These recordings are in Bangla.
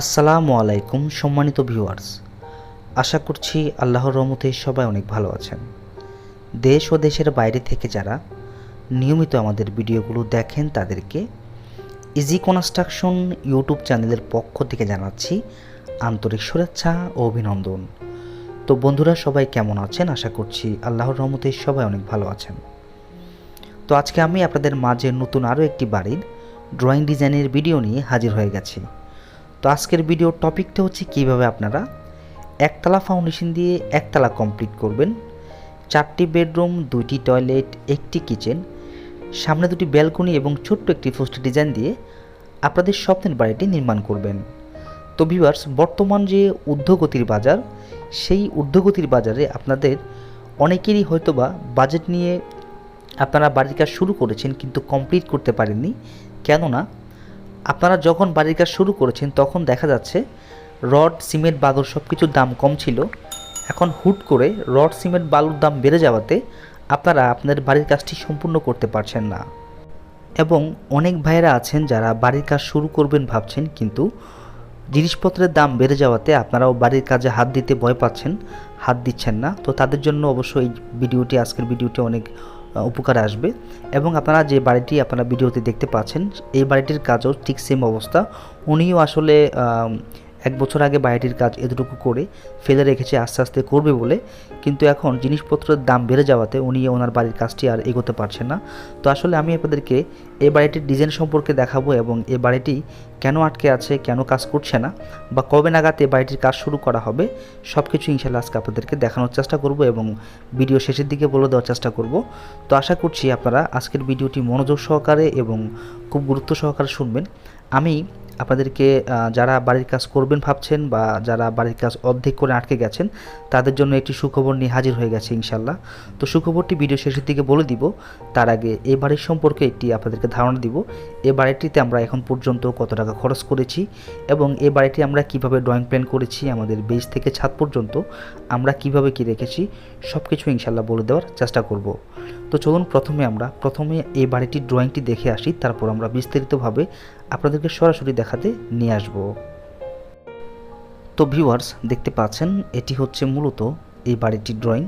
আসসালামু আলাইকুম, সম্মানিত ভিউয়ার্স। আশা করছি আল্লাহর রহমতে সবাই অনেক ভালো আছেন। দেশ ও দেশের বাইরে থেকে যারা নিয়মিত আমাদের ভিডিওগুলো দেখেন, তাদেরকে ইজি কনস্ট্রাকশন ইউটিউব চ্যানেলের পক্ষ থেকে জানাচ্ছি আন্তরিক শুভেচ্ছা ও অভিনন্দন। তো বন্ধুরা, সবাই কেমন আছেন? আশা করছি আল্লাহর রহমতে সবাই অনেক ভালো আছেন। তো আজকে আমি আপনাদের মাঝে নতুন আরও একটি বাড়ির ড্রয়িং ডিজাইনের ভিডিও নিয়ে হাজির হয়ে গেছি। তো আজকের ভিডিওর টপিকটা হচ্ছে কীভাবে আপনারা একতলা ফাউন্ডেশন দিয়ে একতলা কমপ্লিট করবেন। চারটি বেডরুম দুইটি টয়লেট একটি কিচেন সামনে দুটি ব্যালকনি এবং ছোট্ট একটি পোস্ট ডিজাইন দিয়ে আপনাদের স্বপ্নের বাড়িটি নির্মাণ করবেন। তো ভিউয়ার্স বর্তমান যে ঊর্ধ্বগতির বাজার, সেই ঊর্ধ্বগতির বাজারে আপনাদের অনেকেরই হয়তোবা বাজেট নিয়ে আপনারা বাড়ির কাজ শুরু করেছেন কিন্তু কমপ্লিট করতে পারেননি। কেননা আপনারা যখন বাড়ির কাজ শুরু করেছেন, তখন দেখা যাচ্ছে রড, সিমেন্ট বালুর সব কিছুর দাম কম ছিল। এখন হুট করে রড, সিমেন্ট, বালুর দাম বেড়ে যাওয়াতে আপনারা আপনাদের বাড়ির কাজটি সম্পূর্ণ করতে পারছেন না। এবং অনেক ভাইয়েরা আছেন যারা বাড়ির কাজ শুরু করবেন ভাবছেন, কিন্তু জিনিসপত্রের দাম বেড়ে যাওয়াতে আপনারাও বাড়ির কাজে হাত দিতে ভয় পাচ্ছেন, হাত দিচ্ছেন না। তো তাদের জন্য অবশ্যই এই ভিডিওটি, আজকের ভিডিওটি অনেক উপকারে আসবে। এবং আপনারা যে বাড়িটি আপনারা ভিডিওতে দেখতে পাচ্ছেন, এই বাড়িটির কাজও ঠিক সেম অবস্থা। উনিও আসলে এক বছর আগে বাড়িটির কাজ এতটুকু করে ফেলে রেখেছে আস্তে আস্তে করবে বলে, কিন্তু এখন জিনিসপত্রের দাম বেড়ে যাওয়াতে উনি ওনার বাড়ির কাজটি আর এগোতে পারছেন না। তো আসলে আমি আপনাদেরকে এই বাড়িটির ডিজাইন সম্পর্কে দেখাবো এবং এ বাড়িটি কেন আটকে আছে, কেন কাজ করছে না, বা কবে নাগাদ এই বাড়িটির কাজ শুরু করা হবে সব কিছু ইনশাল্লাহ আজকে আপনাদেরকে দেখানোর চেষ্টা করব এবং ভিডিও শেষের দিকে বলে দেওয়ার চেষ্টা করব। তো আশা করছি আপনারা আজকের ভিডিওটি মনোযোগ সহকারে এবং খুব গুরুত্ব সহকারে শুনবেন। আমি আপনাদেরকে যারা বাড়ির কাজ করবেন ভাবছেন বা যারা বাড়ির কাজ অর্ধেক করে আটকে গেছেন, তাদের জন্য একটি সুখবর নিয়ে হাজির হয়ে গেছে ইনশাল্লাহ তো সুখবরটি ভিডিও শেষের দিকে বলে দিব। তার আগে এই বাড়ির সম্পর্কে একটি আপনাদেরকে ধারণা দিব। এ বাড়িটিতে আমরা এখন পর্যন্ত কত টাকা খরচ করেছি এবং এ বাড়িটি আমরা কীভাবে ড্রয়িং প্ল্যান করেছি, আমাদের বেস থেকে ছাদ পর্যন্ত আমরা কীভাবে কি রেখেছি সব কিছু ইনশাল্লাহ বলে দেওয়ার চেষ্টা করব। তো চলুন প্রথমে আমরা, প্রথমে এই বাড়িটির ড্রয়িংটি দেখে আসি, তারপর আমরা বিস্তারিতভাবে আপনাদেরকে সরাসরি দেখাতে নিয়ে আসব। তো ভিউয়ার্স দেখতে পাচ্ছেন, এটি হচ্ছে মূলত এই বাড়িটির ড্রয়িং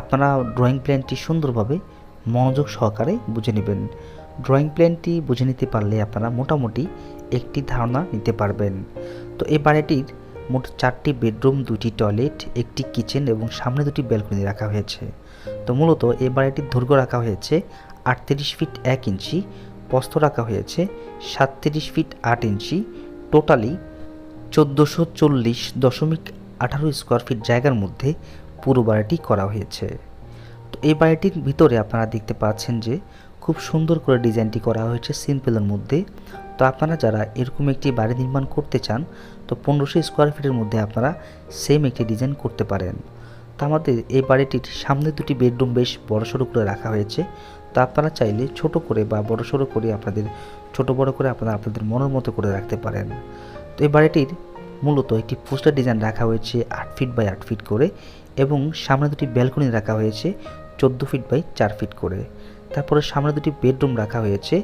আপনারা ড্রয়িং প্ল্যানটি সুন্দরভাবে মনোযোগ সহকারে বুঝে নেবেন। ড্রয়িং প্ল্যানটি বুঝে নিতে পারলে আপনারা মোটামুটি একটি ধারণা নিতে পারবেন। তো এই বাড়িটির মোট চারটি বেডরুম দুটি টয়লেট, একটি কিচেন এবং সামনে দুটি ব্যালকনি রাখা হয়েছে। তো মূলত এই বাড়িটির দৈর্ঘ্য রাখা হয়েছে আটত্রিশ ফিট এক ইঞ্চি। প্রস্থ রাখা হয়েছে সাতত্রিশ ফিট আট ইঞ্চি, টোটালি চোদ্দোশো চল্লিশ দশমিক আঠারো স্কোয়ার ফিট জায়গার মধ্যে পুরো বাড়িটি করা হয়েছে। তো এই বাড়িটির ভিতরে আপনারা দেখতে পাচ্ছেন যে খুব সুন্দর করে ডিজাইনটি করা হয়েছে সিম্পলের মধ্যে। তো আপনারা যারা এরকম একটি বাড়ি নির্মাণ করতে চান, তো পনেরোশো স্কোয়ার ফিটের মধ্যে আপনারা সেম একটি ডিজাইন করতে পারেন। তো আমাদের এই বাড়িটির সামনে দুটি বেডরুম বেশ বড়সড় করে রাখা হয়েছে। তো আপনারা চাইলে ছোট করে বা বড়সড় করে আপনাদের, ছোট বড় করে আপনারা আপনাদের মনের মতো করে রাখতে পারেন। তো এই বাড়িটির মূলত একটি পোস্টার ডিজাইন রাখা হয়েছে আট ফিট বাই আট ফিট করে এবং সামনে দুটি ব্যালকনি রাখা হয়েছে চোদ্দ ফিট বাই চার ফিট করে। তারপরে সামনে দুটি বেডরুম রাখা হয়েছে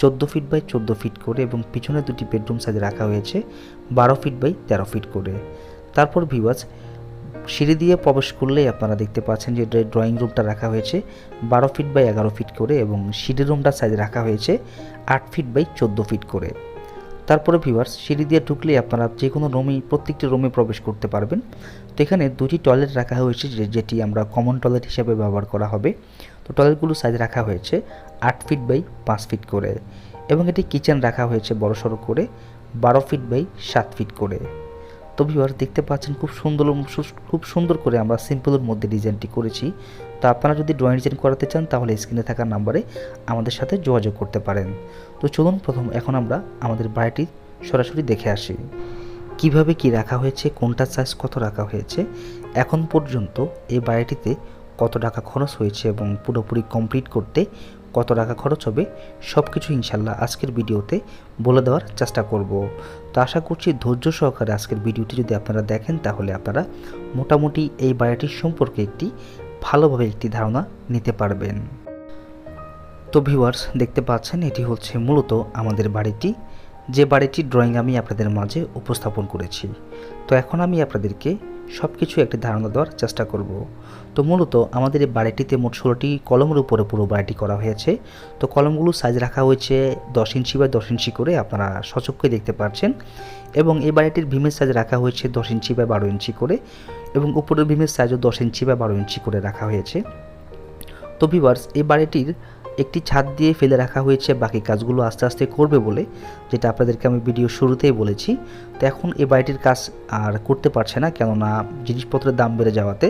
চোদ্দ ফিট বাই চোদ্দ ফিট করে এবং পিছনে দুটি বেডরুম সাইজে রাখা হয়েছে বারো ফিট বাই তেরো ফিট করে। তারপর ভিওয়াজ সিঁড়ি দিয়ে প্রবেশ করলেই আপনারা দেখতে পাচ্ছেন যে ড্রয়িং রুমটা রাখা হয়েছে বারো ফিট বাই এগারো ফিট করে এবং সিঁড়ি রুমটার সাইজ রাখা হয়েছে আট ফিট বাই চোদ্দ ফিট করে। তারপরে ভিউয়ার্স সিঁড়ি দিয়ে ঢুকলেই আপনারা যে কোনো রুমেই, প্রত্যেকটি রুমে প্রবেশ করতে পারবেন। তো এখানে দুটি টয়লেট রাখা হয়েছে যেটি আমরা কমন টয়লেট হিসাবে ব্যবহার করা হবে। তো টয়লেটগুলো সাইজ রাখা হয়েছে আট ফিট বাই পাঁচ ফিট করে এবং এটি কিচেন রাখা হয়েছে বড় সড়ো করে বারো ফিট বাই সাত ফিট করে। তো ভিউয়ার্স দেখতে পাচ্ছেন খুব সুন্দর খুব সুন্দর করে আমরা সিম্পলের মধ্যে ডিজাইনটি করেছি। তো আপনারা যদি ড্রয়িং ডিজাইন করাতে চান, তাহলে স্ক্রিনে থাকা নাম্বারে আমাদের সাথে যোগাযোগ করতে পারেন। তো চলুন প্রথম এখন আমরা আমাদের বাড়িটি সরাসরি দেখে আসি। কীভাবে কি রাখা হয়েছে, কোনটা সাইজ কত রাখা হয়েছে, এখন পর্যন্ত এই বাড়িটিতে কত টাকা খরচ হয়েছে এবং পুরোপুরি কমপ্লিট করতে কত টাকা খরচ হবে সব কিছু ইনশাল্লাহ আজকের ভিডিওতে বলে দেওয়ার চেষ্টা করব। তো আশা করছি ধৈর্য সহকারে আজকের ভিডিওটি যদি আপনারা দেখেন তাহলে আপনারা মোটামুটি এই বাড়িটির সম্পর্কে একটি ভালোভাবে একটি ধারণা নিতে পারবেন। তো ভিউয়ার্স, দেখতে পাচ্ছেন, এটি হচ্ছে মূলত আমাদের বাড়িটি। যে বাড়িটির ড্রয়িং আমি আপনাদের মাঝে উপস্থাপন করেছি। তো এখন আমি আপনাদেরকে সব কিছু একটি ধারণা দেওয়ার চেষ্টা করব। তো মূলত আমাদের এই বাড়িটিতে মোট ষোলোটি কলমের উপরে পুরো বাড়িটি করা হয়েছে। তো কলমগুলো সাইজ রাখা হয়েছে দশ ইঞ্চি বা দশ ইঞ্চি করে আপনারা সচক্ষে দেখতে পাচ্ছেন। এবং এই বাড়িটির ভীমের সাইজ রাখা হয়েছে দশ ইঞ্চি বা বারো ইঞ্চি করে এবং উপরের ভীমের সাইজও দশ ইঞ্চি বা বারো ইঞ্চি করে রাখা হয়েছে। তো ভিভার্স এই বাড়িটির একটি ছাদ দিয়ে ফেলে রাখা হয়েছে, বাকি কাজগুলো আস্তে আস্তে করবে বলে, যেটা আপনাদেরকে আমি ভিডিও শুরুতেই বলেছি। তো এখন এই বাড়িটির কাজ আর করতে পারছে না, কেননা জিনিসপত্রের দাম বেড়ে যাওয়াতে।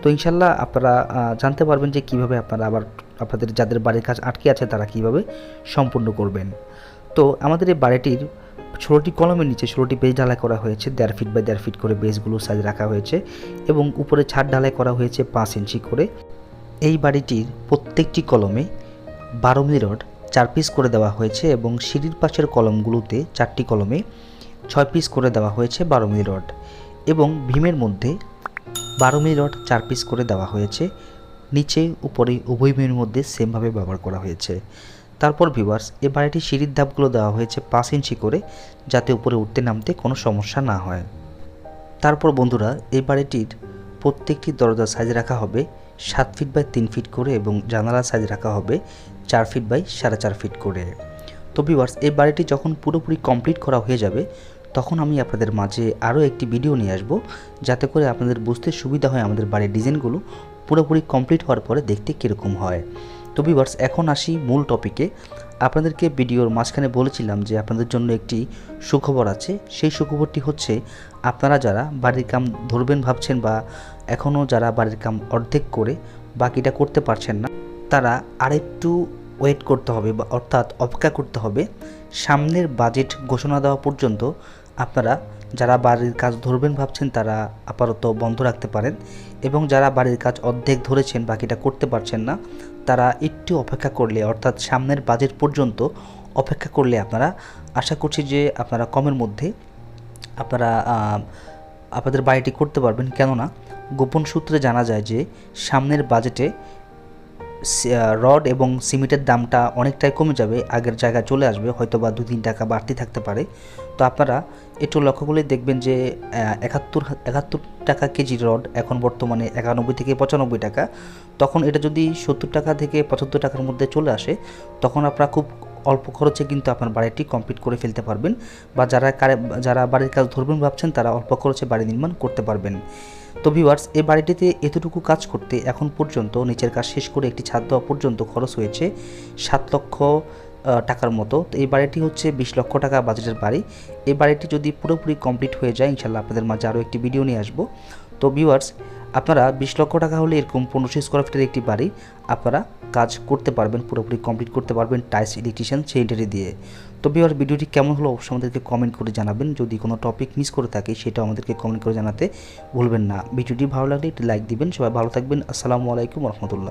তো ইনশাল্লাহ আপনারা জানতে পারবেন যে কীভাবে আপনারা আবার আপনাদের যাদের বাড়ির কাজ আটকে আছে, তারা কীভাবে সম্পূর্ণ করবেন। তো আমাদের এই বাড়িটির ষোলোটি কলমের নিচে ষোলোটি বেজ ঢালাই করা হয়েছে, দেড় ফিট বাই দেড় ফিট করে বেজগুলো সাইজ রাখা হয়েছে এবং উপরে ছাদ ঢালাই করা হয়েছে পাঁচ ইঞ্চি করে। এই বাড়িটির প্রত্যেকটি কলমে বারো রড চার পিস করে দেওয়া হয়েছে এবং সিঁড়ির পাশের কলমগুলোতে চারটি কলমে ছয় পিস করে দেওয়া হয়েছে বারো রড এবং ভীমের মধ্যে বারো রড চার পিস করে দেওয়া হয়েছে। নিচে, উপরে, উভয় ভীমের মধ্যে সেমভাবে ব্যবহার করা হয়েছে। তারপর ভিউয়ার্স এ বাড়িটির সিঁড়ির ধাপগুলো দেওয়া হয়েছে পাঁচ ইঞ্চি করে যাতে উপরে উঠতে নামতে কোনো সমস্যা না হয়। তারপর বন্ধুরা এই বাড়িটির প্রত্যেকটি দরজা সাইজ রাখা হবে। সাত ফিট বাই তিন ফিট করে এবং জানালা সাইজ রাখা হবে চার ফিট বাই সাড়ে চার ফিট করে। তো ভিউয়ার্স এই বাড়িটি যখন পুরোপুরি কমপ্লিট করা হয়ে যাবে, তখন আমি আপনাদের মাঝে আরও একটি ভিডিও নিয়ে আসব, যাতে করে আপনাদের বুঝতে সুবিধা হয় আমাদের বাড়ির ডিজাইনগুলো পুরোপুরি কমপ্লিট হওয়ার পরে দেখতে কীরকম হয়। তো ভিউয়ার্স এখন আসি মূল টপিকে আপনাদেরকে ভিডিওর মাঝখানে বলেছিলাম যে আপনাদের জন্য একটি সুখবর আছে। সেই সুখবরটি হচ্ছে, আপনারা যারা বাড়ির কাম ধরবেন ভাবছেন বা এখনও যারা বাড়ির কাম অর্ধেক করে বাকিটা করতে পারছেন না, তারা আরেকটু ওয়েট করতে হবে বা অর্থাৎ অপেক্ষা করতে হবে। সামনের বাজেট ঘোষণা দেওয়া পর্যন্ত আপনারা যারা বাড়ির কাজ ধরবেন ভাবছেন তারা আপাতত বন্ধ রাখতে পারেন এবং যারা বাড়ির কাজ অর্ধেক ধরেছেন বাকিটা করতে পারছেন না, তারা একটু অপেক্ষা করলে, অর্থাৎ সামনের বাজেট পর্যন্ত অপেক্ষা করলে আপনারা, আশা করছি যে আপনারা কমের মধ্যে আপনারা আপনাদের বাড়িটি করতে পারবেন। কেননা, গোপন সূত্রে জানা যায় যে সামনের বাজেটে রড এবং সিমেন্টের দামটা অনেকটাই কমে যাবে, আগের জায়গায় চলে আসবে হয়তো বা দু তিন টাকা বাড়তি থাকতে পারে। তো আপনারা একটু লক্ষ্য করলে দেখবেন যে একাত্তর একাত্তর টাকা কেজি রড এখন বর্তমানে একানব্বই থেকে পঁচানব্বই টাকা। তখন এটা যদি সত্তর টাকা থেকে পঁচাত্তর টাকার মধ্যে চলে আসে, তখন আপনারা খুব অল্প খরচে কিন্তু আপনার বাড়িটি কমপ্লিট করে ফেলতে পারবেন বা যারা যারা বাড়ির কাজ ধরবেন ভাবছেন, তারা অল্প খরচে বাড়ি নির্মাণ করতে পারবেন। তো ভিউয়ার্স এই বাড়িটিতে এতটুকু কাজ করতে এখন পর্যন্ত, নিচের কাজ শেষ করে একটি ছাদ দেওয়া পর্যন্ত খরচ হয়েছে সাত লক্ষ টাকার মতো। তো এই বাড়িটি হচ্ছে বিশ লক্ষ টাকা বাজেটের বাড়ি। এই বাড়িটি যদি পুরোপুরি কমপ্লিট হয়ে যায় ইনশাল্লাহ আপনাদের মাঝে আরও একটি ভিডিও নিয়ে আসব। তো ভিউয়ার্স আপনারা বিশ লক্ষ টাকা হলে এরকম পনেরোশো স্কোয়ার ফিটের একটি বাড়ি আপনারা কাজ করতে পারবেন, পুরোপুরি কমপ্লিট করতে পারবেন টাইস ইলেকট্রিশিয়ান সেইটারি দিয়ে। তো ভিউয়ার ভিডিওটি কেমন হলো অবশ্যই আমাদেরকে কমেন্ট করে জানাবেন। যদি কোনো টপিক মিস করে থাকে সেটা আমাদেরকে কমেন্ট করে জানাতে ভুলবেন না। ভিডিওটি ভালো লাগলে একটি লাইক দিবেন। সবাই ভালো থাকবেন। আসসালামু আলাইকুম রহমতুল্লাহ।